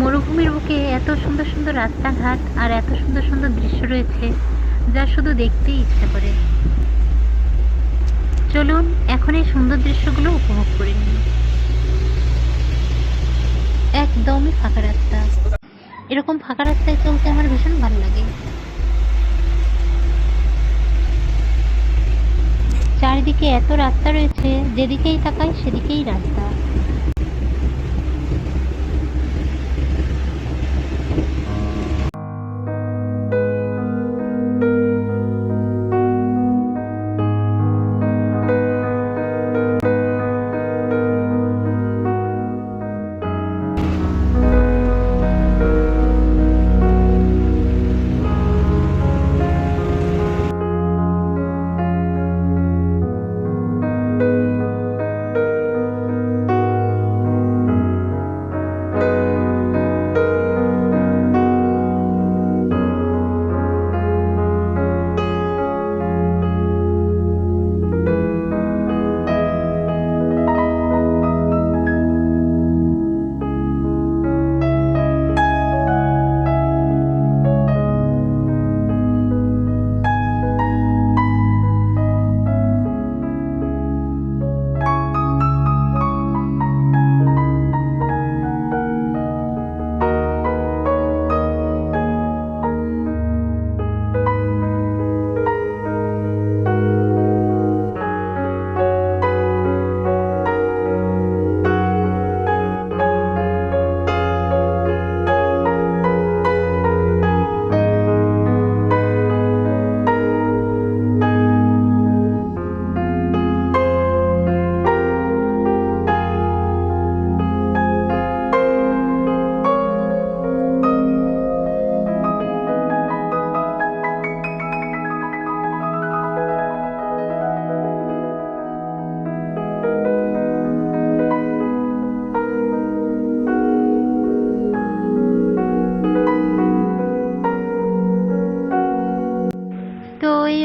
মরুভূমির বুকে এত সুন্দর সুন্দর রাস্তাঘাট আর এত সুন্দর সুন্দর দৃশ্য রয়েছে যা শুধু দেখতেই ইচ্ছে করে। চলুন এখন এই সুন্দর দৃশ্যগুলো উপভোগ করে নিন একদমই ফাঁকা রাস্তা। এরকম ফাঁকা রাস্তায় চলতে আমার ভীষণ ভালো লাগে। চারিদিকে এত রাস্তা রয়েছে, যেদিকেই তাকাই সেদিকেই রাস্তা।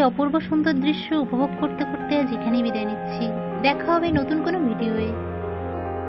অপূর্ব সুন্দর দৃশ্য উপভোগ করতে করতে আজ এখানেই বিদায় নিচ্ছি। দেখা হবে নতুন কোনো ভিডিওয়ে।